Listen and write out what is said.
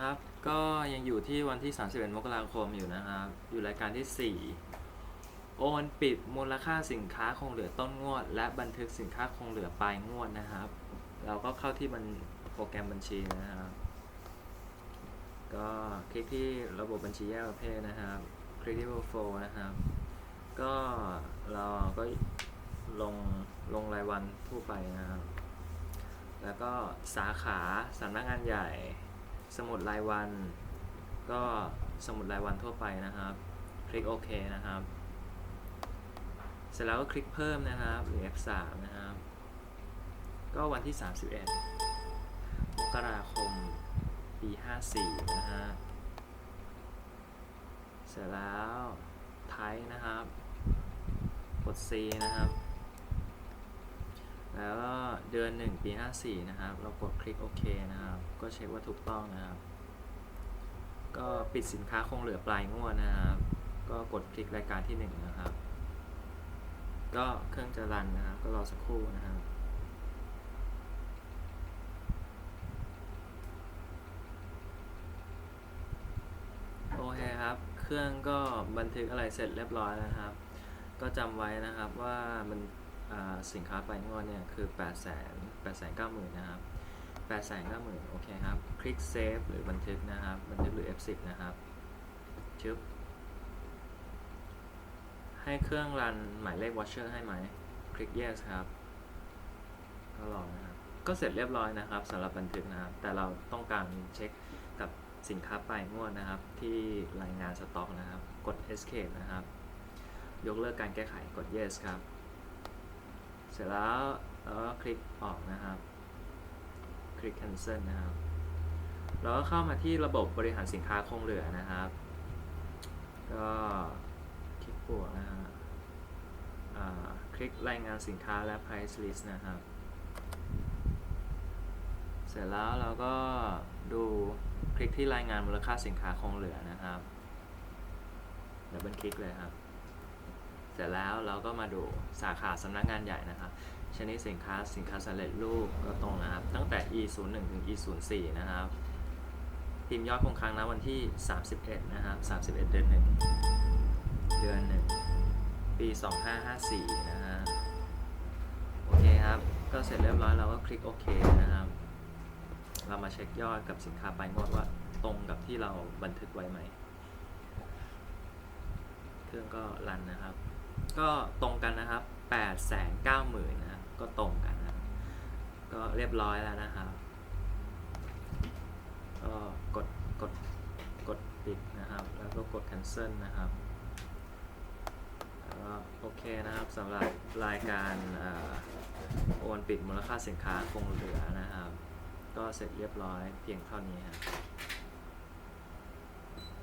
ครับ ก็ยังอยู่ที่วันที่ 31 มกราคมอยู่นะครับ อยู่รายการที่ 4 โอนปิดมูลค่าสินค้าคงเหลือต้นงวด และบันทึกสินค้าคงเหลือปลายงวดนะครับ เราก็เข้าที่มันโปรแกรมบัญชีนะครับ ก็คลิกที่ระบบบัญชีแยกประเภทนะครับคลิกที่ workflow นะครับ ก็เราก็ลงลงรายวันทั่วไปนะครับ แล้วก็สาขาสำนักงานใหญ่ สมุดรายวัน ก็สมุดรายวันทั่วไปนะครับ คลิกโอเคนะครับ เสร็จแล้วก็คลิกเพิ่มนะครับหรือ F3 นะครับ ก็วันที่ 31มกราคมปี 54 นะฮะ เสร็จแล้วไทยนะครับ กด C นะครับ แล้วก็ เดือน 1 ปี 54 นะครับ เรากดคลิกโอเคนะครับ ก็เช็คว่าถูกต้องนะครับ ก็ปิดสินค้าคงเหลือปลายงวดนะครับ ก็กดคลิกรายการที่ 1 นะครับ ก็เครื่องจะรันนะครับ ก็รอสักครู่นะครับโอเคครับ เครื่องก็บันทึกอะไรเสร็จเรียบร้อยนะครับ ก็จำไว้นะครับว่ามัน สินค้าปงวดเนี่ยคือ 8 0 0 0 0 8 9 0 0 0 0นะครับ8 9 0 0 0 0โอเคครับ คลิกเซฟหรือบันทึกนะครับ บันทึกหรือ F10 นะครับ ชึบ ให้เครื่องรันหมายเลข watcher ให้ไหม คลิก yes ครับ ก็รองนะครับ ก็เสร็จเรียบร้อยนะครับสำหรับบันทึกนะครับ แต่เราต้องการเช็คกับสินค้าปลายงวดนะครับ ที่รายงานสต็อกนะครับ กด escape นะครับ ยกเลิกการแก้ไข กด yes ครับ ร็จแล้วเราก็คลิกออกนะครับ คลิก cancel นะครับ เราก็เข้ามาที่ระบบบริหารสินค้าคงเหลือนะครับ ก็คลิกบวกนะฮะคลิกรายงานสินค้าและ price list นะครับ เสร็จแล้วเราก็ดูคลิกที่รายงานมูลค่าสินค้าคงเหลือนะครับดับเบิลคลิกเลยครับ เสร็จแล้วเราก็มาดูสาขาสำนักงานใหญ่นะครับชนิดสินค้าสินค้าสำเร็จรูปก็ตรงนะครับ ตั้งแต่ e 0 1ถึง e 0 4นะครับพิมพ์ยอดคงค้างนะวันที่ 31 นะครับ 31 เดือน 1 เดือน 1 ปี 2554 นะฮะโอเคครับ ก็เสร็จเรียบร้อยเราก็คลิกโอเคนะครับ เรามาเช็คยอดกับสินค้าปลายงวดว่าตรงกับที่เราบันทึกไว้ไหม เครื่องก็รันนะครับ ก็ตรงกันนะครับ8 9 0 0 0 0นะครับก็ตรงกันนะครับก็เรียบร้อยแล้วนะครับก็กดกดกดปิดนะครับ แล้วก็กด cancel นะครับแล้วก็โอเคนะครับสำหรับรายการอโอนปิดมูลค่าสินค้าคงเหลือนะครับ ก็เสร็จเรียบร้อยเพียงเท่านี้ครับ